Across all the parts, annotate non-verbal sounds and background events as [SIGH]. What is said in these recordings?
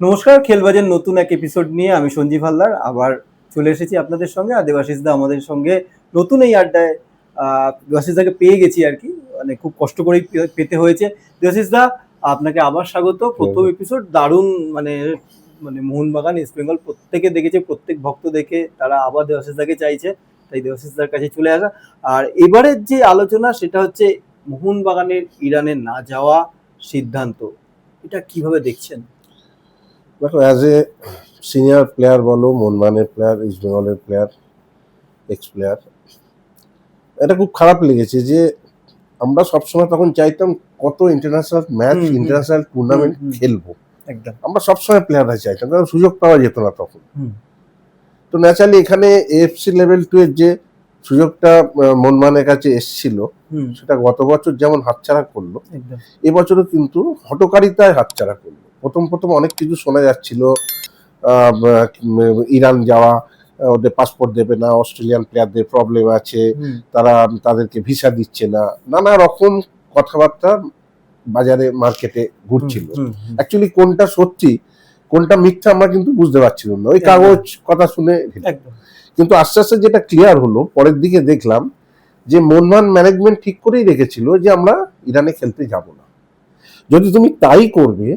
নমস্কার খেলবাজের নতুন এক এপিসোড নিয়ে আমি সঞ্জীব হালদার। আবার চলে এসেছি আপনাদের সঙ্গে আর দেবাশিস দা আমাদের সঙ্গে নতুন এই আড্ডায়। আহ, দেবাশিস দাকে পেয়ে গেছি আর কি মানে খুব কষ্ট করেই পেতে হয়েছে। দেবাশিস দা আপনাকে আবার স্বাগত। প্রথম এপিসোড দারুণ মানে মানে মোহনবাগান ইস্ট বেঙ্গল প্রত্যেকে দেখেছে প্রত্যেক ভক্ত দেখে তারা আবার দেবাশিস দাকে চাইছে তাই দেবাশিস দার কাছে চলে আসা। আর এবারের যে আলোচনা সেটা হচ্ছে মোহনবাগানের ইরানে না যাওয়া সিদ্ধান্ত। এটা কীভাবে দেখছেন? দেখো অ্যাজ এ সিনিয়র প্লেয়ার বলো মনমানের প্লেয়ার ইস্ট বেঙ্গলের প্লেয়ার এক্স প্লেয়ার এটা খুব খারাপ লেগেছে যে আমরা সবসময় তখন চাইতাম কত ইন্টারন্যাশনাল ম্যাচ। International tournament. খেলব। একদম। আমরা সবসময় প্লেয়াররা চাইতাম কারণ সুযোগ পাওয়া যেত না তখন। তো ন্যাচারালি এখানে এএফসি লেভেল টু এর যে সুযোগটা মনমানের কাছে এসছিল সেটা গত বছর যেমন হাতছাড়া করল এবছরও কিন্তু হটকারিতায় হাতছাড়া করল। প্রথম প্রথম অনেক কিছু শোনা যাচ্ছিল ইরান যাওয়া ওদের পাসপোর্ট দেবে না অস্ট্রেলিয়ান প্লেয়ারদের প্রবলেম আছে তারা তাদেরকে ভিসা দিচ্ছে না। নানা রকম কথাবার্তা বাজারে মার্কেটে ঘুরছিল। অ্যাকচুয়ালি কোনটা সত্যি কোনটা মিথ্যা আমরা কিন্তু বুঝতে পারছিলাম না। ওই কাগজ কথা শুনে কিন্তু আস্তে আস্তে যেটা ক্লিয়ার হলো পরের দিকে দেখলাম যে মনমান ম্যানেজমেন্ট ঠিক করেই রেখেছিল যে আমরা ইরানে খেলতে যাব না। যদি তুমি তাই করবে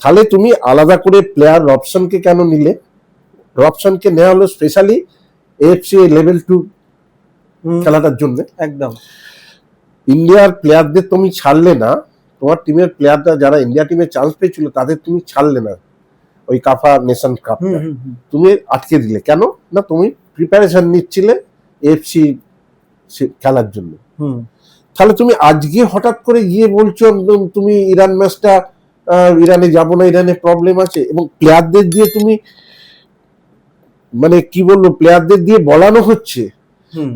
তাহলে তুমি আলাদা করে প্লেয়ার রবসনকে কেন নিলে? রবসনকে নেওয়া হলো স্পেশালি এফসি লেভেল টু খেলাটার জন্য। একদম। ইন্ডিয়ার প্লেয়ারদের তুমি ছাড়লে না তোমার টিমের প্লেয়াররা যারা ইন্ডিয়া টিমে চান্স পেয়েছিল তাদের তুমি ছাড়লে না। ওই কাফা নেশন কাপ তুমি আটকে দিলে। কেন? না তুমি প্রিপারেশন নিচ্ছিলে এফসি খেলার জন্য। হুম, তাহলে তুমি আজকে হঠাৎ করে গিয়ে বলছো তুমি ইরান ম্যাচটা ইরানে যাব না ইরানে প্রবলেম আছে এবং প্লেয়ারদের দিয়ে তুমি মানে কি বলব প্লেয়ারদের দিয়ে বলানো হচ্ছে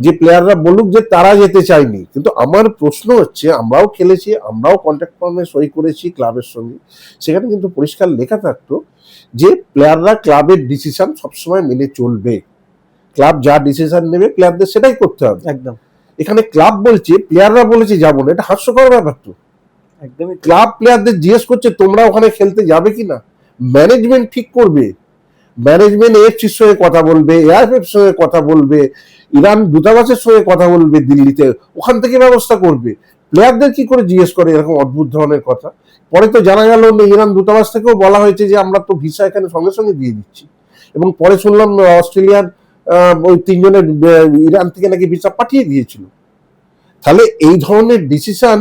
যে প্লেয়াররা বলুক যে তারা যেতে চায়নি। কিন্তু আমার প্রশ্ন হচ্ছে আমরাও খেলেছি আমরাও কন্ট্যাক্ট ফর্মে সই করেছি ক্লাবের সঙ্গে। সেখানে কিন্তু পরিষ্কার লেখা থাকতো যে প্লেয়াররা ক্লাবের ডিসিশন সবসময় মেনে চলবে। ক্লাব যা ডিসিশন নেবে প্লেয়ারদের সেটাই করতে হবে। একদম। এখানে ক্লাব বলছে প্লেয়াররা বলেছে যাব না। এটা হাস্যকর ব্যাপার তো। ক্লাব প্লেয়ারদের জিজ্ঞেস করছে, তোমরা ওখানে খেলতে যাবে কি না ম্যানেজমেন্ট ঠিক করবে। ম্যানেজমেন্ট এফসির সঙ্গে কথা বলবে এআইএফ সঙ্গে কথা বলবে, ইরান দূতাবাসের সঙ্গে কথা বলবে দিল্লিতে, ওখান থেকে ব্যবস্থা করবে। প্লেয়ারদের কি করে জিজ্ঞেস করে? এরকম অদ্ভুত ধরনের কথা। পরে তো জানা গেল ইরান দূতাবাস থেকেও বলা হয়েছে যে, আমরা তো ভিসা এখানে সঙ্গে সঙ্গে দিয়ে দিচ্ছি। এবং পরে শুনলাম অস্ট্রেলিয়ার ওই তিনজনের ইরান থেকে নাকি ভিসা পাঠিয়ে দিয়েছিল। তাহলে এই ধরনের ডিসিশন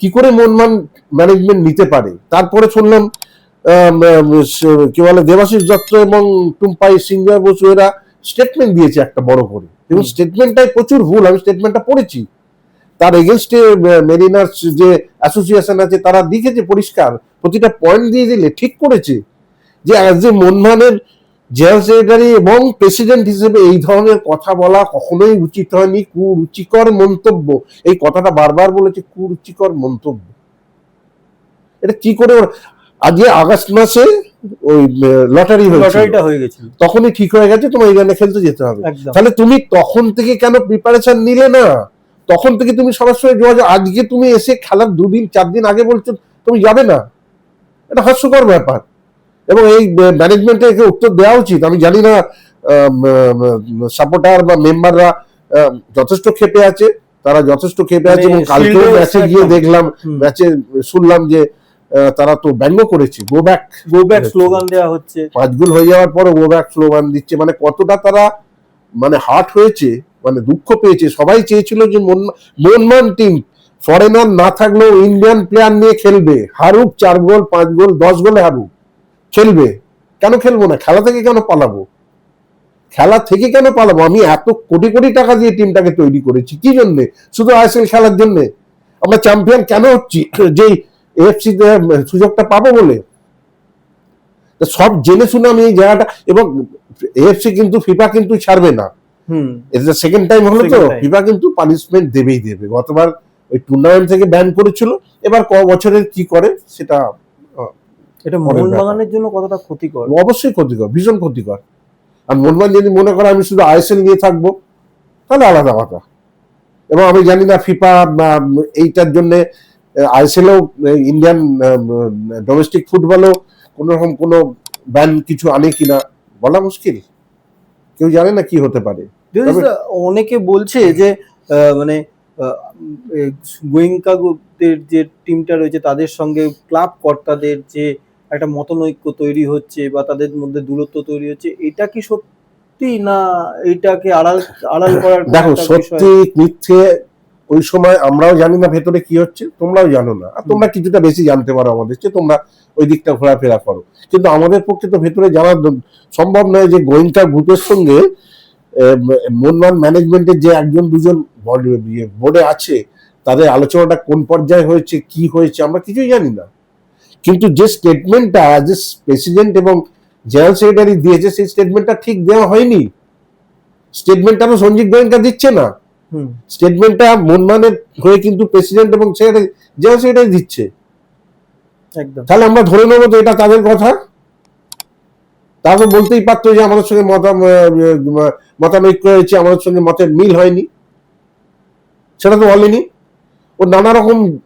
কি করে মনমান ম্যানেজমেন্ট নিতে পারে? তারপরে শুনলাম কি বলে দেবাশিস দত্ত এবং টুম্পাই সিংজয় বসু এরা স্টেটমেন্ট দিয়েছে একটা বড় করে। এবং। স্টেটমেন্টটাই প্রচুর ভুল আমি স্টেটমেন্টটা পড়েছি। তার এগেনস্টে মেরিনার্স যে অ্যাসোসিয়েশন আছে তারা লিখেছে পরিষ্কার প্রতিটা পয়েন্ট দিয়ে দিলে ঠিক করেছে যে অ্যাজ এ মনমানের জেনারেল সেক্রেটারি এবং প্রেসিডেন্ট হিসেবে এই ধরনের কথা বলা কখনোই উচিত হয়নি কুরুচিকর মন্তব্য। এই কথাটা বারবার বলেছে কুরুচিকর মন্তব্য। এটা কি করে আজকে আগস্ট মাসে ওই লটারি লটারিটা হয়ে গেছিল। তখনই ঠিক হয়ে গেছে তোমার ইরানে খেলতে যেতে হবে। তাহলে তুমি তখন থেকে কেন প্রিপারেশন নিলে না? তখন থেকে তুমি সবার সঙ্গে যোগাযোগ আজকে তুমি এসে খেলার দুদিন চার দিন আগে বলছো তুমি যাবে না? এটা হাস্যকর ব্যাপার। এবং এই ম্যানেজমেন্টে একে উত্তর দেওয়া উচিত। আমি জানি না সাপোর্টার বা মেম্বাররা যথেষ্ট ক্ষেপে আছে তারা যথেষ্ট ক্ষেপে আছে মানে এবং কালকেও শিল্ডেও ম্যাচে গিয়ে দেখলাম ম্যাচে শুনলাম যে তারা তো ব্যঙ্গ করেছে go back go back slogan দেওয়া হচ্ছে। পাঁচ গোল হয়ে যাওয়ার পরে গো ব্যাক স্লোগান দিচ্ছে। মানে কতটা তারা মানে হার্ট হয়েছে মানে দুঃখ পেয়েছে। সবাই চেয়েছিল যে মন মনমান টিম ফরেনার না থাকলেও ইন্ডিয়ান প্লেয়ার নিয়ে খেলবে। হারুক চার গোল পাঁচ গোল দশ গোলে হারুক। খেলবে কেন খেলব না? খেলা থেকে কেন পালাবো? খেলা থেকে কেন পালাবো? আমি এত কোটি কোটি টাকা দিয়ে টিমটাকে তৈরি করেছি। কি জন্যে? শুধু আইএসএল খেলার জন্যে? আমরা চ্যাম্পিয়ন কেন হচ্ছি? যেই এফসি সুযোগটা পাবো বলে? সব জেনে শুনে আমি এই জায়গাটা এবং এএফসি কিন্তু ফিফা কিন্তু ছাড়বে না। এটা সেকেন্ড টাইম হলো তো। ফিফা কিন্তু পানিশমেন্ট দেবেই দেবে। গতবার ওই টুর্নামেন্ট থেকে ব্যান করেছিল। এবার ক বছরের কি করে সেটা এটা মোহনবাগানের জন্য কতটা ক্ষতিকর? অবশ্যই ক্ষতিকর ভীষণ ক্ষতিকর। আর মনমান যদি মনে করে আমি শুধু আইএসএল নিয়ে থাকব তাহলে আলাদা কথা। এবং আমি জানি না ফিফা এইটার জন্য আইএসএলও ইন্ডিয়ান ডোমেস্টিক ফুটবলও কোনো রকম কোনো ব্যান কিছু আনে কিনা বলা মুশকিল। কেউ জানে না কি হতে পারে। অনেকে বলছে যে মানে গোয়েঙ্কাদের যে টিমটা রয়েছে তাদের সঙ্গে ক্লাব কর্তাদের যে একটা মতনৈক্য তৈরি হচ্ছে বা তাদের মধ্যে দূরত্ব তৈরি হচ্ছে এটা কি সত্যি না এটাকে আড়াল আড়াল [LAUGHS] করার দেখো সত্যি মিথ্যে ওই সময় আমরাও জানি না ভেতরে কি হচ্ছে তোমরাও জানো না। আর তোমরা কিছুটা বেশি জানতে পারো আমাদের চেয়ে তোমরা ওই দিকটা ঘোরাফেরা করো। কিন্তু আমাদের পক্ষে তো ভেতরে জানা সম্ভব নয় যে গোয়েন্দা গ্রুপের সঙ্গে মনমান ম্যানেজমেন্টের যে একজন দুজন বোর্ডে আছে তাদের আলোচনাটা কোন পর্যায়ে হয়েছে কি হয়েছে আমরা কিছুই জানি না। কিন্তু যে স্টেটমেন্টটা যে প্রেসিডেন্ট এবং জেনারেল সেক্রেটারি দিয়েছে সেই স্টেটমেন্টটা ঠিক দেওয়া হয়নি। স্টেটমেন্টটা তো সঞ্জীব গোয়েঙ্কা দিচ্ছে না। হুম। স্টেটমেন্টটা মনমানের হয়ে কিন্তু প্রেসিডেন্ট এবং সেক্রেটারি জেনারেল সেক্রেটারি দিচ্ছে। তাহলে আমরা ধরে নেব তো এটা তাদের কথা। তারপর বলতেই পারতো যে আমাদের সঙ্গে মতা ম- মতানৈক্য হয়েছে আমাদের সঙ্গে মতের মিল হয়নি। সেটা তো বলেনি। ও নানা রকম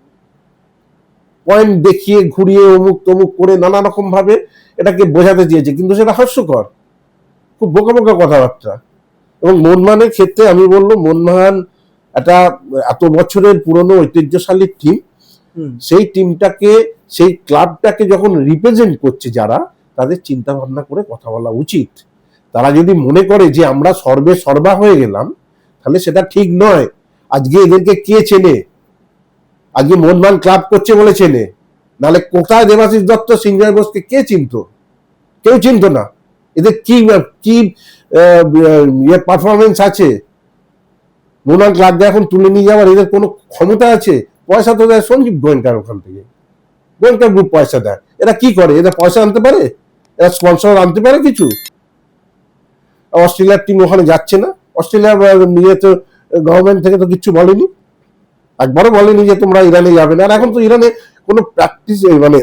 পয়েন্ট দেখিয়ে ঘুরিয়ে অমুক তমুক করে নানা রকম ভাবে এটাকে বোঝাতে চেয়েছে। কিন্তু সেটা হাস্যকর। খুব বোকা বোকা কথাবার্তা। এবং মনমানের ক্ষেত্রে আমি বলব মনমান একটা এত বছরের পুরনো ঐতিহ্যশালী টিম সেই টিমটাকে সেই ক্লাবটাকে যখন রিপ্রেজেন্ট করছে যারা তাদের চিন্তা ভাবনা করে কথা বলা উচিত। তারা যদি মনে করে যে আমরা সর্বে সর্বা হয়ে গেলাম তাহলে সেটা ঠিক নয়। আজকে এদেরকে কে চেনে? আজকে মনমান ক্লাব করছে বলে চেনে। নাহলে কোথায় দেবাশিস দত্ত সিঞ্জয় বোসকে কে চিনত? কেউ চিনতো না। এদের কি কি ইয়ে পারফরমেন্স আছে? মোনাল ক্লাবটা এখন তুলে নিয়ে যাওয়ার এদের কোনো ক্ষমতা আছে? পয়সা তো দেয় সঞ্জীব গোয়েঙ্কার ওখান থেকে। গোয়েঙ্কার গ্রুপ পয়সা দেয়। এরা কি করে? এরা পয়সা আনতে পারে? এরা স্পন্সর আনতে পারে কিছু? অস্ট্রেলিয়ার টিম ওখানে যাচ্ছে না। অস্ট্রেলিয়ার নিয়ে তো গভর্নমেন্ট থেকে তো কিছু বলেনি। একবারও বলেনি যে তোমরা ইরানে যাবে না। আর এখন তো ইরানে কোনো প্র্যাকটিস মানে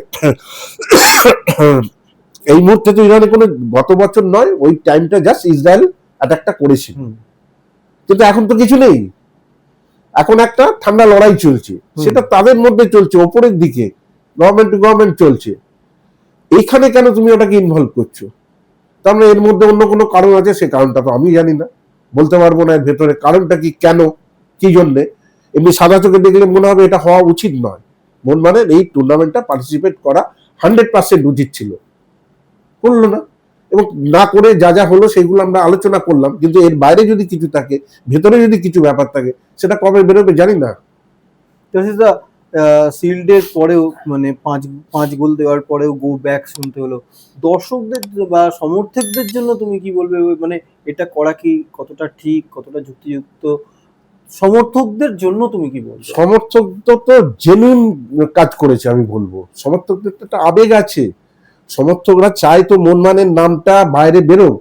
এই মুহূর্তে তো ইরানে কোনো গত বছর নয় ওই টাইমটা জাস্ট ইসরায়েল অ্যাটাকটা করেছিল কিন্তু এখন তো কিছু নেই। এখন একটা ঠান্ডা লড়াই চলছে। সেটা তাদের মধ্যে চলছে ওপরের দিকে। গভর্নমেন্ট টু গভর্নমেন্ট চলছে। এইখানে কেন তুমি ওটাকে ইনভলভ করছ? তার মানে এর মধ্যে অন্য কোনো কারণ আছে? সে কারণটা তো আমি জানি না। বলতে পারব না এর ভেতরে কারণটা কি কেন কি জন্যে? এমনি সাদা চোখে দেখলে মনে হবে এটা হওয়া উচিত নয়। মন মানে এই টুর্নামেন্টটা পার্টিসিপেট করা হান্ড্রেড পার্সেন্ট উচিত ছিল। করল না। এবং না করে যা যা হলো সেগুলো আমরা আলোচনা করলাম। কিন্তু এর বাইরে যদি কিছু থাকে, ভেতরে যদি কিছু ব্যাপার থাকে, সেটা কবে বেরোবে জানি না। সিল্ডের পরেও মানে পাঁচ পাঁচ গোল দেওয়ার পরেও গো ব্যাক শুনতে হলো। দর্শকদের বা সমর্থকদের জন্য তুমি কি বলবে? মানে এটা করা কি কতটা ঠিক, কতটা যুক্তিযুক্ত? সমর্থকদের জন্য তুমি কি বলবে সমর্থক তো তো জেনুইন কাজ করেছে, আমি বলব। সমর্থকদের তো একটা আবেগ আছে। সমর্থকরা চায় তো মনমানের নামটা বাইরে বেরোক।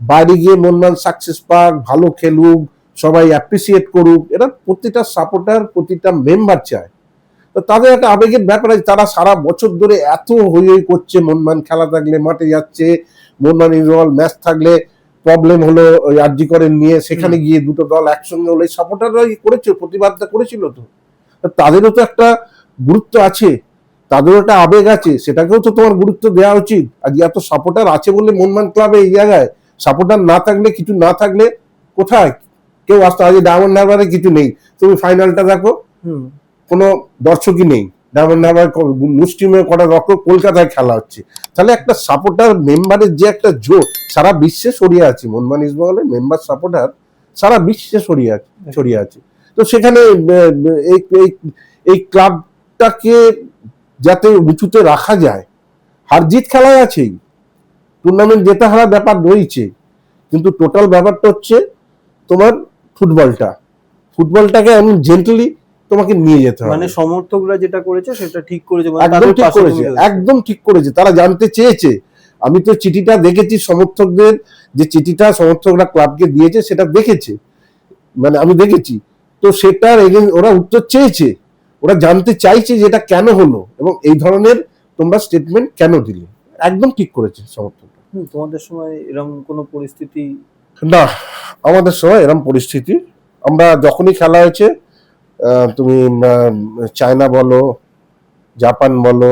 বাইরে গিয়ে মনমান সাকসেস পাক, ভালো খেলুক, সবাই অ্যাপ্রিসিয়েট করুক। এরা প্রতিটা সাপোর্টার প্রতিটা মেম্বার চায়। তো তাদের একটা আবেগের ব্যাপার আছে, তারা সারা বছর ধরে এত হই হই করছে, মনমান খেলা থাকলে মাঠে যাচ্ছে, মনমান ইনভলভ ম্যাচ থাকলে প্রবলেম হলো ওই আরজি করে নিয়ে সেখানে গিয়ে দুটো দল একসঙ্গে হলে। সাপোর্টাররাই করেছে প্রতিবাদটা করেছিল তো। তাদেরও তো একটা গুরুত্ব আছে তাদেরও একটা আবেগ আছে সেটাকেও তো তোমার গুরুত্ব দেওয়া উচিত। আজ এত সাপোর্টার আছে বলে মনমান ক্লাবে এই জায়গায় সাপোর্টার না থাকলে কিছু না থাকলে কোথায়? কেউ আসতে আজ ডায়মন্ড হারবারে কিছু নেই। তুমি ফাইনালটা দেখো কোনো দর্শকই নেই। ডায়মন্ড হারবার মুসলিমে কটা রকম কলকাতায় খেলা হচ্ছে। তাহলে একটা সাপোর্টার মেম্বারের যে একটা জোর সারা বিশ্বে সরিয়ে আছে। মনমান ইসমাইলের মেম্বার সাপোর্টার সারা বিশ্বে ছড়িয়ে আছে ছড়িয়ে আছে। তো সেখানে এই ক্লাবটাকে যাতে উঁচুতে রাখা যায় হার জিত খেলায় আছেই। টুর্নামেন্ট জেতা হারা ব্যাপার রয়েছে। কিন্তু টোটাল ব্যাপারটা হচ্ছে তোমার ফুটবলটা ফুটবলটাকে এমন জেন্টলি তোমাকে নিয়ে যেতে হবে। মানে সমর্থকরা যেটা করেছে সেটা ঠিক করেছে মানে একদম ঠিক করেছে একদম ঠিক করেছে তারা জানতে চেয়েছে। আমি তো চিঠিটা দেখেছি সমর্থকদের যে চিঠিটা সমর্থকরা ক্লাবকে দিয়েছে সেটা দেখেছে। মানে আমি দেখেছি। তো সেটার এগেন ওরা উত্তর চেয়েছে। ওরা জানতে চাইছে যে এটা কেন হলো এবং এই ধরনের তোমরা স্টেটমেন্ট কেন দিলে। একদম ঠিক করেছে সমর্থকরা। হুম, তোমাদের সময় এরকম কোনো পরিস্থিতি? না আমাদের সময় এরকম পরিস্থিতি। আমরা যখনই খেলা হয়েছে তুমি চায়না বলো জাপান বলো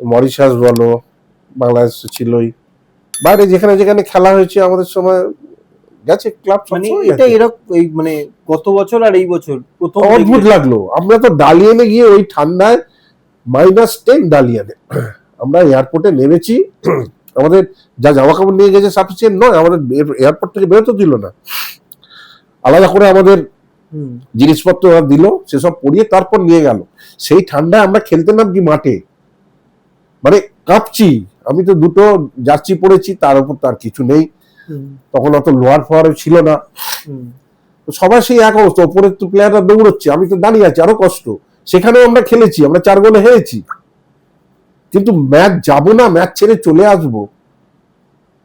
মরিশাস বলো বাংলাদেশ ছিলই। বাইরে যেখানে যেখানে খেলা হয়েছে আমাদের সময় গেছে ক্লাব মানে এটা এরকম এই মানে গত বছর আর এই বছর প্রথম অদ্ভুত লাগল। আমরা তো ডালিয়ানে গিয়ে ওই ঠান্ডায় মাইনাস টেন ডালিয়ানে। আমরা এয়ারপোর্টে নেমেছি। আমাদের যা জামা কাপড় নিয়ে গেছে সাফিসিয়েন্ট নয় আমাদের এয়ারপোর্ট থেকে বেরোতে দিল না। আলাদা করে আমাদের জিনিসপত্র ওরা দিল সেসব পরিয়ে তারপর নিয়ে গেল। সেই ঠান্ডায় আমরা খেলতে নামছি মাঠে। মানে কাঁপছি। আমি তো দুটো জার্সি পড়েছি তার উপর তার কিছু নেই। তখন অত লোয়ার ফোয়ার ছিল না। সবাই সেই এক অবস্থা ওপরের তো প্লেয়াররা দৌড়চ্ছে আমি তো দাঁড়িয়ে আছি আরও কষ্ট। সেখানেও আমরা খেলেছি আমরা চার গোলে হেরেছি। কিন্তু ম্যাচ যাব না ম্যাচ ছেড়ে চলে আসব।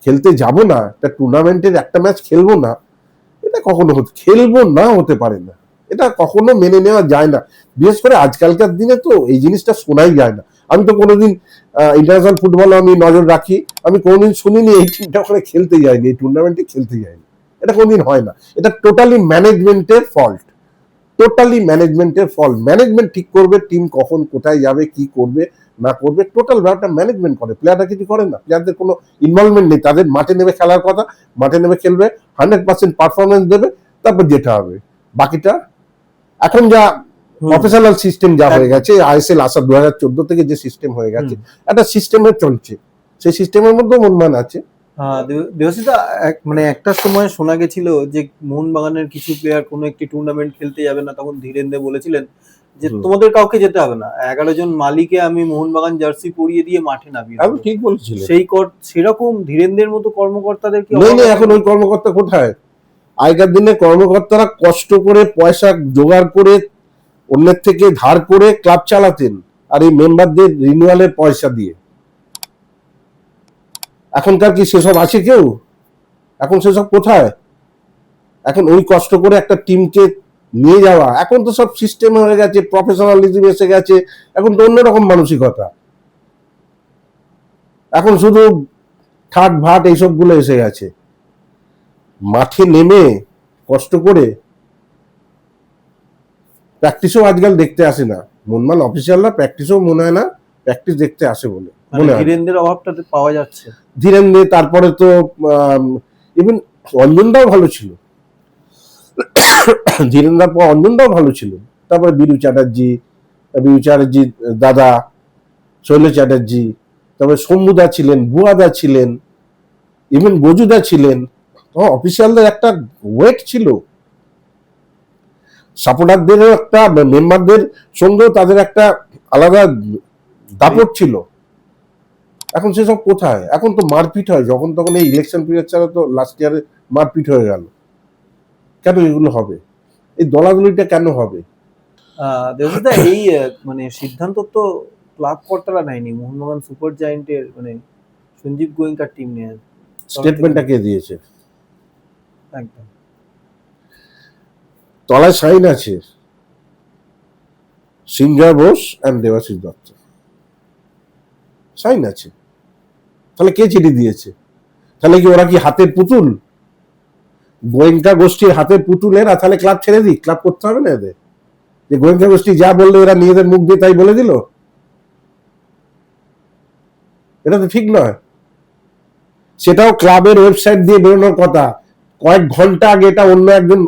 খেলতে যাব না একটা টুর্নামেন্টের একটা ম্যাচ খেলব না। এটা কখনো হতে খেলব না হতে পারে না। এটা কখনো মেনে নেওয়া যায় না। বিশেষ করে আজকালকার দিনে তো এই জিনিসটা শোনাই যায় না। আমি তো কোনোদিন ইন্টারন্যাশনাল ফুটবলে আমি নজর রাখি। আমি কোনোদিন শুনিনি এই টিমটা ওখানে খেলতে যায়নি, এই টুর্নামেন্টে খেলতে যায়নি। এটা কোনোদিন হয় না। এটা টোটালি ম্যানেজমেন্টের ফল্ট টোটালি ম্যানেজমেন্টের ফল্ট ম্যানেজমেন্ট ঠিক করবে টিম কখন কোথায় যাবে, কি করবে না করবে টোটাল ব্যাপারটা ম্যানেজমেন্ট করে। প্লেয়াররা কিছু করে না। প্লেয়ারদের কোনো ইনভলভমেন্ট নেই। তাদের মাঠে নেমে খেলার কথা মাঠে নেমে খেলবে হান্ড্রেড পার্সেন্ট পারফরমেন্স দেবে তারপর যেটা হবে। বাকিটা এখন যা প্রফেশনাল সিস্টেম যা হয়ে গেছে আইএসএল আসা দু হাজার চোদ্দ থেকে যে সিস্টেম হয়ে গেছে একটা সিস্টেমে চলছে। সেই সিস্টেমের মধ্যেও মনমান আছে। হ্যাঁ এক মানে একটা সময় শোনা গেছিল যে মোহনবাগানের কিছু প্লেয়ার কোনো একটি টুর্নামেন্ট খেলতে যাবে না তখন ধীরেন্দ্র বলেছিলেন যে তোমাদের কাউকে যেতে হবে না। এগারো জন মালিকে আমি মোহনবাগান জার্সি পরিয়ে দিয়ে মাঠে নামিয়ে আমি ঠিক বলছিলেন। সেই কর সেরকম ধীরেন্দ্রের মতো কর্মকর্তাদের কি? এখন ওই কর্মকর্তা কোথায়? আগেকার দিনে কর্মকর্তারা কষ্ট করে পয়সা জোগাড় করে অন্যের থেকে ধার করে ক্লাব চালাতেন আর এই মেম্বারদের রিনিউয়ালের পয়সা দিয়ে। এখনকার কি সেসব আছে কেউ? এখন সেসব কোথায়? এখন ওই কষ্ট করে একটা টিমকে নিয়ে যাওয়া। এখন তো সব সিস্টেম হয়ে গেছে প্রফেশনালিজম এসে গেছে এখন তো অন্যরকম মানসিকতা। এখন শুধু ঠাট ভাট এইসবগুলো এসে গেছে। মাঠে নেমে কষ্ট করে প্র্যাকটিসও আজকাল দেখতে আসে না। মনমান অফিসিয়ালরা প্র্যাকটিসও মনে হয় না প্র্যাকটিস দেখতে আসে বলে মানে। ধীরেন্দ্রের অভাবটা তো পাওয়া যাচ্ছে। ধীরেন্দ্রে তারপরে তো ইভেন অঞ্জনটাও ভালো ছিল। ধীরেন্দ্রার পর অঞ্জনদাও ভালো ছিল। তারপরে বীরু চ্যাটার্জি বীরু চ্যাটার্জি, দাদা শৈল চ্যাটার্জি, তারপরে শম্ভুদা ছিলেন, বুয়াদা ছিলেন ইভেন গজুদা ছিলেন। অফিসিয়ালদের একটা ওয়েট ছিল। সাপোর্টারদেরও একটা, মেম্বারদের সঙ্গেও তাদের একটা আলাদা দাপট ছিল। এখন সেসব কোথায়? এখন তো মারপিট হয়, যখন তখন এই ইলেকশন পিরিয়ড ছাড়া তো লাস্ট ইয়ারে মারপিট হয়ে গেল। কেন এগুলো হবে? এই দলাদলিটা কেন হবে? এই মানে সিদ্ধান্ত তো ক্লাব কর্তারা নেয়নি। মোহনবাগান সুপার জায়েন্টের মানে সঞ্জীব গোয়েঙ্কার টিম নিয়ে স্টেটমেন্টটা কে দিয়েছে? একদম। তলায় সাইন আছে সিঞ্জয় বোস অ্যান্ড দেবাশিস দত্ত। সাইন আছে। তাহলে কে চিঠি দিয়েছে? তাহলে কি ওরা কি হাতের পুতুল? গোয়েঙ্কা গোষ্ঠীর হাতে পুতুল এরা তাহলে ক্লাব ছেড়ে দিই। ক্লাব করতে হবে না এদের? যে গোয়েঙ্কা গোষ্ঠী যা বলল এরা নিজেদের মুখ দিয়ে তাই বলে দিল? এটা তো ঠিক নয়। সেটাও ক্লাবের ওয়েবসাইট দিয়ে বেরোনোর কথা। কয়েক ঘণ্টা আগে এটা অন্য একজন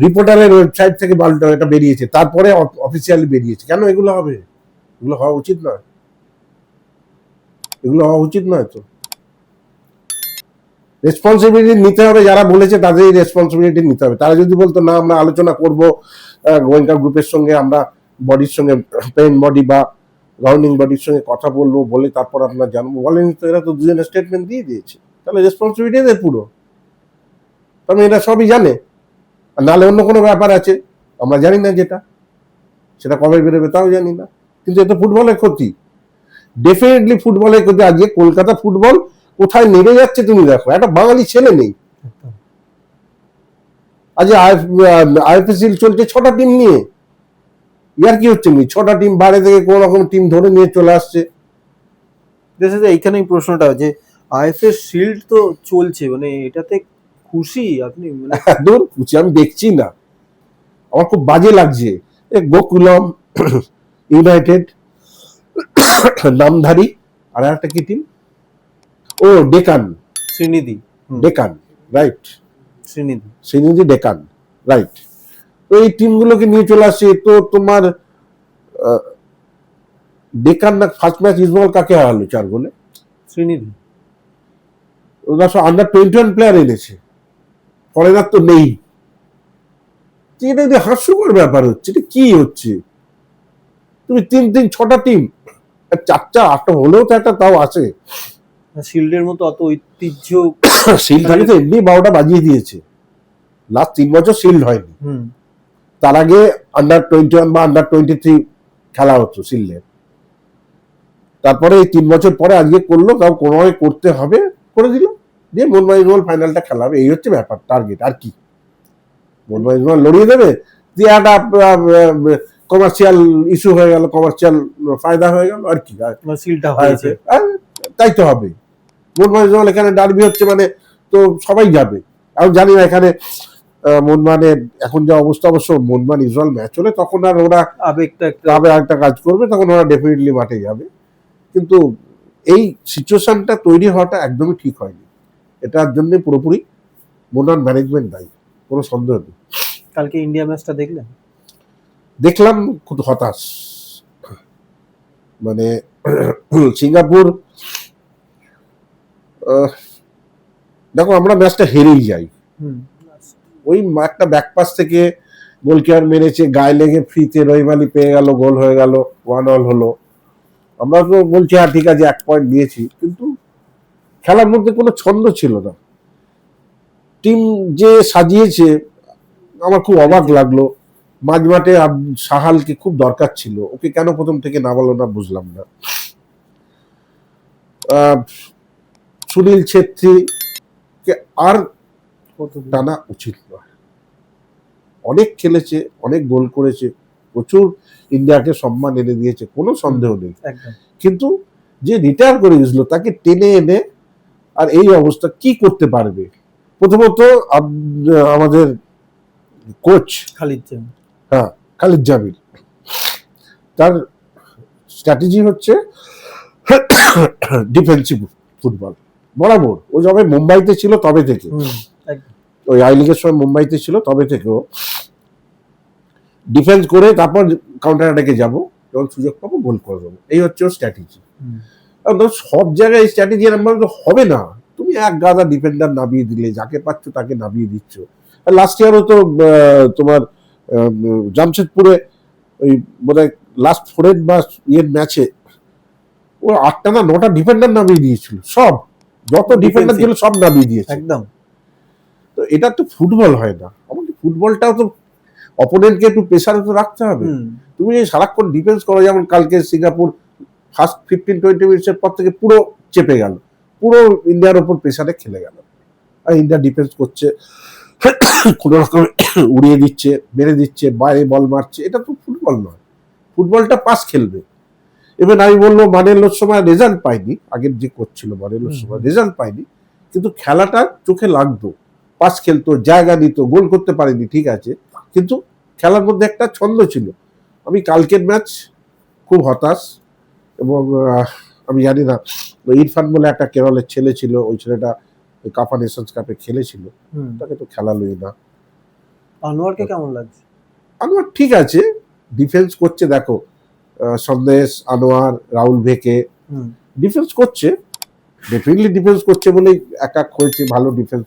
রিপোর্টারের ওয়েবসাইট থেকে পাল্টা এটা বেরিয়েছে। তারপরে অফিসিয়ালি বেরিয়েছে। কেন এগুলো হবে? এগুলো হওয়া উচিত নয়। এগুলো হওয়া উচিত নয় তো। রেসপন্সিবিলিটি নিতে হবে, যারা বলেছে তাদের রেসপন্সিবিলিটি নিতে হবে। তারা যদি বলতো, না, আমরা আলোচনা করব গোয়েঙ্কা গ্রুপের সঙ্গে, আমরা বডির সঙ্গে পেন বডি বা গভর্নিং বডির সঙ্গে কথা বলব, বলে তারপর আপনার জানব। বলেনি তো, এরা তো দুজনের স্টেটমেন্ট দিয়ে দিয়েছে। তাহলে রেসপন্সিবিলিটি এদের পুরো। তবে এরা সবই জানে। আর নাহলে অন্য কোনো ব্যাপার আছে, আমরা জানি না যেটা। সেটা কবে বেরোবে তাও জানি না। কিন্তু এটা ফুটবলের ক্ষতি। ডেফিনেটলি ফুটবলের ক্ষতি। আজকে কলকাতা ফুটবল কোথায় নেমে যাচ্ছে তুমি দেখো। একটা বাঙালি ছেলে নেই। আজ আইপিসিএল চলছে ছটা টিম নিয়ে। ইয়ার কি হচ্ছে নি ছটা টিম বাইরে থেকে কোন রকম টিম ধরে নিয়ে চলে আসছে। দেশে এইখানেই প্রশ্নটা যে আইএফএস শিল্ড তো চলছে মানে এটাতে খুশি আপনি? মানে [LAUGHS] দূর বুঝছি, আমি দেখছি না। আমার খুব বাজে লাগছে। এ গোকুলম [CLEARS THROAT] ইউনাইটেড [CLEARS THROAT] নামধারী আর একটা কি টিম ও ডেকান। শ্রীনিধি। ডেকান রাইট। শ্রীনিধি। শ্রীনিধি ডেকান রাইট। তো এই টিমগুলোকে নিয়ে চলে আসে তো তোমার ডেকান না ফার্স্ট ম্যাচ ইসবল কাকে হারালো চার গোলে? শ্রীনিধি। ওরা সব আন্ডার টোয়েন্টি ওয়ান প্লেয়ার এনেছে ফরেনার তো নেই। এটা একটা হাস্যকর ব্যাপার হচ্ছে। এটা কি হচ্ছে? তুমি তিন তিন ছটা টিম চারটা আটটা হলেও তো একটা তাও আছে। শিল্ডের মতো অত ঐতিহ্য শিল্ড থাকে তো এমনি বারোটা বাজিয়ে দিয়েছে। লাস্ট তিন বছর শিল্ড হয়নি। হুম। তার আগে আন্ডার টোয়েন্টি ওয়ান বা আন্ডার টোয়েন্টি থ্রি খেলা হতো শিল্ডে। তারপরে এই তিন বছর পরে আজকে করল তাও কোনোভাবে করতে হবে করে দিল দিয়ে ইজমাল ফাইনালটা খেলা হবে। এই হচ্ছে ব্যাপার টার্গেট আর কি। ইজমাল লড়িয়ে দেবে দিয়ে একটা কমার্শিয়াল ইস্যু হয়ে গেল কমার্শিয়াল ফায়দা হয়ে গেল আর কি। শিলটা হয়েছে। তাই তো হবে। মোহনবাগান ইজমাল এখানে ডার্বি হচ্ছে মানে তো সবাই যাবে। আমি জানি না এখানে মোহনবাগানের এখন যা অবস্থা অবশ্য মোহনবাগান ইজরায়েল ম্যাচ হলে তখন আর ওরা আবেগটা একটা ক্লাবে একটা কাজ করবে তখন ওরা ডেফিনেটলি মাঠে যাবে। কিন্তু এই সিচুয়েশনটা তৈরি হওয়াটা একদমই ঠিক হয়নি। এটার জন্য পুরোপুরি মোহনবাগান ম্যানেজমেন্ট দায়ী কোনো সন্দেহ নেই। কালকে ইন্ডিয়া ম্যাচটা দেখলেন? দেখলাম খুব হতাশ। মানে [CLEARS THROAT] সিঙ্গাপুর দেখো আমরা ম্যাচটা হেরেই যাই। হুম। ওই একটা ব্যাকপাস থেকে গোলকিপার মেরেছে গায়ে লেগে ফ্রিতে রহিমালি পেয়ে গেল গোল হয়ে গেল ওয়ান অল হলো। আমরা তো বলছি হ্যাঁ ঠিক আছে এক পয়েন্ট দিয়েছি। কিন্তু খেলার মধ্যে কোনো ছন্দ ছিল না। টিম যে সাজিয়েছে আমার খুব অবাক লাগল। মাঝমাঠে সাহালকে খুব দরকার ছিল। ওকে কেন প্রথম থেকে না বলো না বুঝলাম না। সুনীল ছেত্রী কে আর টানা উচিত নয়। অনেক খেলেছে অনেক গোল করেছে প্রচুর ইন্ডিয়াকে সম্মান এনে দিয়েছে কোনো সন্দেহ নেই। কিন্তু যে রিটায়ার করে গেছিল তাকে টেনে এনে আর এই অবস্থা কি করতে পারবে? প্রথমত আমাদের কোচ খালিদ হ্যাঁ খালিদ জামিল। তার স্ট্র্যাটেজি হচ্ছে [COUGHS] ডিফেন্সিভ ফুটবল বরাবর। ও যবে মুম্বাইতে ছিল তবে থেকে। ওই আই লিগের সময় মুম্বাইতে ছিল তবে থেকেও। ডিফেন্স করে তারপর কাউন্টার অ্যাটাকে যাব এবং সুযোগ পাবো গোল করে দেবো। এই হচ্ছে ওর স্ট্র্যাটেজি সব জায়গায় স্ট্র্যাটেজি তো হবে না। তুমি এক গাদা ডিফেন্ডার নামিয়ে দিলে যাকে পাচ্ছ তাকে নামিয়ে দিচ্ছ। লাস্ট ইয়ারও তো তোমার জামশেদপুরে ওই বোধহয় লাস্ট ফোরের বা ইয়ের ম্যাচে ও আটটা না নটা ডিফেন্ডার নামিয়ে দিয়েছিল সব। যত ডিফেন্ডার ছিল সব নামিয়ে দিয়েছে। একদম। তো এটা তো ফুটবল হয় না। আমাদের ফুটবলটাও তো অপোনেন্টকে একটু প্রেশারে তো রাখতে হবে। তুমি যদি সারাক্ষণ ডিফেন্স করো যেমন কালকে সিঙ্গাপুর ফার্স্ট ফিফটিন টোয়েন্টি মিনিটসের পর থেকে পুরো চেপে গেল। পুরো ইন্ডিয়ার ওপর প্রেশারে খেলে গেল। আর ইন্ডিয়া ডিফেন্স করছে কোনো রকম উড়িয়ে দিচ্ছে মেরে দিচ্ছে বাইরে বল মারছে। এটা তো ফুটবল নয়। ফুটবলটা পাস খেলবে। এবার আমি বলব মানেলোর সময় রেজাল্ট পাইনি। আগের যে করছিল মানেলোর সময় রেজাল্ট পাইনি। কিন্তু খেলাটা চোখে লাগতো। পাস খেলতো জায়গা নিত গোল করতে পারেনি ঠিক আছে। কিন্তু খেলার মধ্যে একটা ছন্দ ছিল। আমি কালকের ম্যাচ খুব হতাশ এবং আমি জানি না ইরফান বলে একটা কেরলের ছেলে ছিল ওই ছেলেটা কাপা নেশনস কাপে খেলেছিল। তাকে তো খেলা খেলালোই না। আনোয়ারকে কেমন লাগছে? আনোয়ার ঠিক আছে ডিফেন্স করছে দেখো। সন্দেশ আনোয়ার রাহুল ভেকে। ডিফেন্স করছে। ডেফিনেটলি ডিফেন্স করছে বলেই এক এক হয়েছে ভালো ডিফেন্স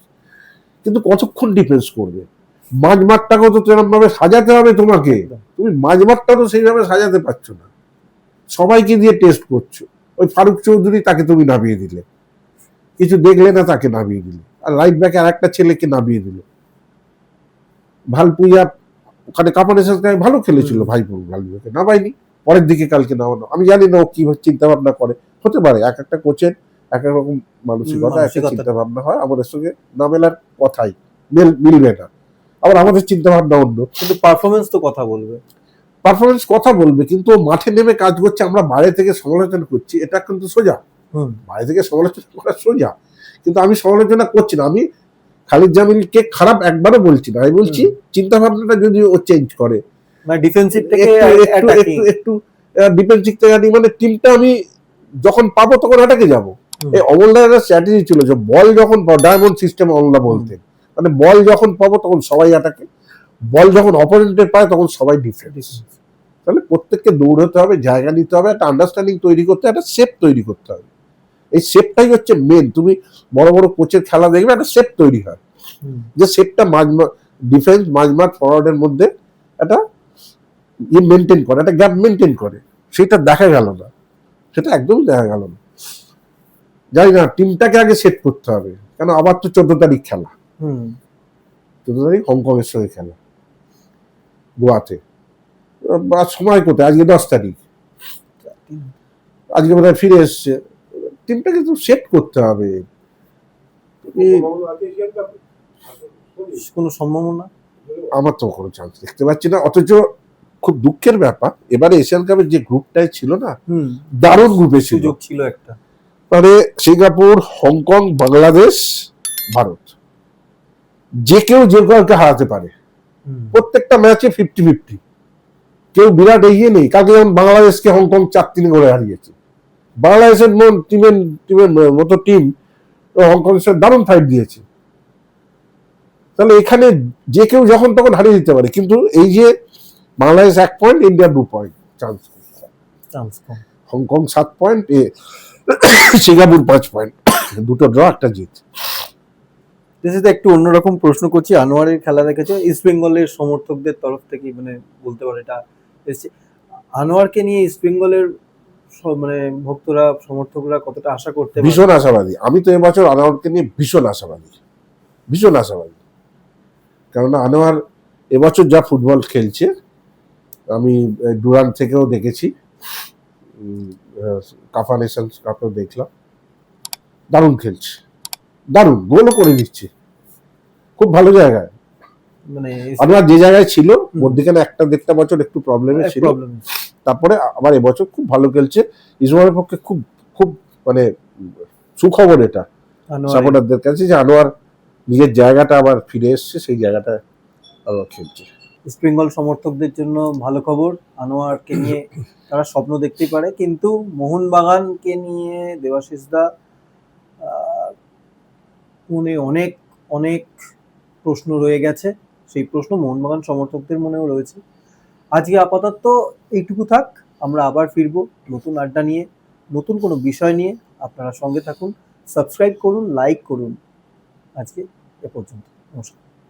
কিন্তু কতক্ষণ ডিফেন্স করবে? মাঝমাঠটাকেও তো সেরকম ভাবে সাজাতে হবে তোমাকে। তুমি মাঝমাঠটা তো সেইভাবে সাজাতে পারছ না। সবাইকে দিয়ে টেস্ট করছ। ওই ফারুক চৌধুরী তাকে তুমি নামিয়ে দিলে। কিছু দেখলে না তাকে নামিয়ে দিলে। আর রাইট ব্যাকে আর একটা ছেলেকে নামিয়ে দিলে। ভালপুইয়া ওখানে কাপানেশন ভালো খেলেছিল। ভাইপুর ভালপুয়াকে নামাইনি পরের দিকে কালকে নামানো আমি জানি না ও কি চিন্তা ভাবনা করে। হতে পারে এক একটা কোচের এক এক রকম মানসিকতা মানসিকতা। চিন্তা ভাবনা হয় আমাদের সঙ্গে না মেলার কথাই। মেল মিলবে না। আবার আমাদের চিন্তা ভাবনা অন্য। কিন্তু পারফরমেন্স তো কথা বলবে। পারফরমেন্স কথা বলবে কিন্তু মাঠে নেমে কাজ করছে আমরা বাইরে থেকে সমালোচনা করছি এটা কিন্তু সোজা। হুম। বাইরে থেকে সমালোচনা করা সোজা। কিন্তু আমি সমালোচনা করছি না আমি খালিদ জামিলকে খারাপ একবারও বলছি না। আমি বলছি চিন্তা ভাবনাটা যদি ও চেঞ্জ করে মানে ডিফেন্সিভ থেকে একটু একটু অ্যাটাকিং ডিফেন্সিভ থেকে মানে টিমটা আমি যখন পাবো তখন অ্যাটাকে যাব। এই অমলদার একটা স্ট্র্যাটেজি ছিল যে বল যখন ডায়মন্ড সিস্টেম অমলদা বলতেন। মানে বল যখন পাবো তখন সবাই আটাকে বল যখন অপোনেন্টের পায় তখন সবাই ডিফেন্স তাহলে প্রত্যেককে দৌড়তে হবে জায়গা নিতে হবে একটা আন্ডারস্ট্যান্ডিং তৈরি করতে হবে একটা শেপ তৈরি করতে হবে। এই শেপটাই হচ্ছে মেন তুমি বড় বড় কোচের খেলা দেখবে একটা শেপ তৈরি হয়। যে শেপটা মাঝ ডিফেন্স মাঝমাঠ ফরওয়ার্ডের মধ্যে একটা মেনটেন করে একটা গ্যাপ মেনটেন করে সেটা দেখা গেল না। সেটা একদমই দেখা গেল না। জানি না টিমটাকে আগে সেট করতে হবে কেন আবার তো চোদ্দ তারিখ খেলা। চোদ্দ তারিখ হংকং এর সঙ্গে খেলা গোয়াতে। সময় কোথায়? আজকে দশ তারিখ। আজকে বোধহয় ফিরে এসছে। টিমটাকে তো সেট করতে হবে। কোনো সম্ভাবনা? আমার তো কোনো চান্স দেখতে পাচ্ছি না অথচ খুব দুঃখের ব্যাপার। এবারে এশিয়ান কাপের যে গ্রুপটাই ছিল না দারুণ গ্রুপে ছিল। সুযোগ ছিল একটা। মানে সিঙ্গাপুর হংকং বাংলাদেশ ভারত। যে কেউ যে কাউকে হারাতে পারে। প্রত্যেকটা ম্যাচে ফিফটি ফিফটি কেউ বিরাট এগিয়ে নেই। কালকে যেমন বাংলাদেশকে হংকং চার তিন করে হারিয়েছে। বাংলাদেশের মন টিমের টিমের মতো টিম হংকং সাথে দারুণ ফাইট দিয়েছে। তাহলে এখানে যে কেউ যখন তখন হারিয়ে দিতে পারে। কিন্তু এই যে বাংলাদেশ এক পয়েন্ট ইন্ডিয়া দু পয়েন্ট চান্স চান্স কম। হংকং সাত পয়েন্ট এ সিঙ্গাপুর পাঁচ পয়েন্ট দুটো ড্র একটা জিত। দেশে একটু অন্যরকম প্রশ্ন করছি আনোয়ারের খেলা দেখেছ? ইস্ট বেঙ্গলের সমর্থকদের তরফ থেকে মানে বলতে পারে এটা এসছে। আনোয়ারকে নিয়ে ইস্ট বেঙ্গলের মানে ভক্তরা সমর্থকরা কতটা আশা করতে ভীষণ আশাবাদী। আমি তো এবছর আনোয়ারকে নিয়ে ভীষণ আশাবাদী। ভীষণ আশাবাদী। কেননা আনোয়ার এবছর যা ফুটবল খেলছে আমি ডুরান থেকেও দেখেছি। কাফা নেশনস কাপেও দেখলাম। দারুণ খেলছে। দারুণ গোলও করে দিচ্ছে খুব ভালো জায়গায়। মানে আনোয়ার যে জায়গায় ছিল মধ্যখানে একটা দেড়টা বছর একটু প্রবলেমে ছিল। তারপরে আবার এবছর খুব ভালো খেলছে। ইসমাইলের পক্ষে খুব খুব মানে সুখবর এটা। সাপোর্টারদের কাছে যে আনোয়ার নিজের জায়গাটা আবার ফিরে এসছে সেই জায়গাটা আবার খেলছে। ইস্ট বেঙ্গল সমর্থকদের জন্য ভালো খবর। আনোয়ারকে নিয়ে তারা স্বপ্ন দেখতেই পারে। কিন্তু মোহনবাগানকে নিয়ে দেবাশিস দা মনে অনেক অনেক প্রশ্ন রয়ে গেছে। সেই প্রশ্ন মোহনবাগান সমর্থকদের মনেও রয়েছে। আজকে আপাতত এইটুকু থাক। আমরা আবার ফিরবো নতুন আড্ডা নিয়ে, নতুন কোনো বিষয় নিয়ে। আপনারা সঙ্গে থাকুন, সাবস্ক্রাইব করুন, লাইক করুন। আজকে এ পর্যন্ত। নমস্কার।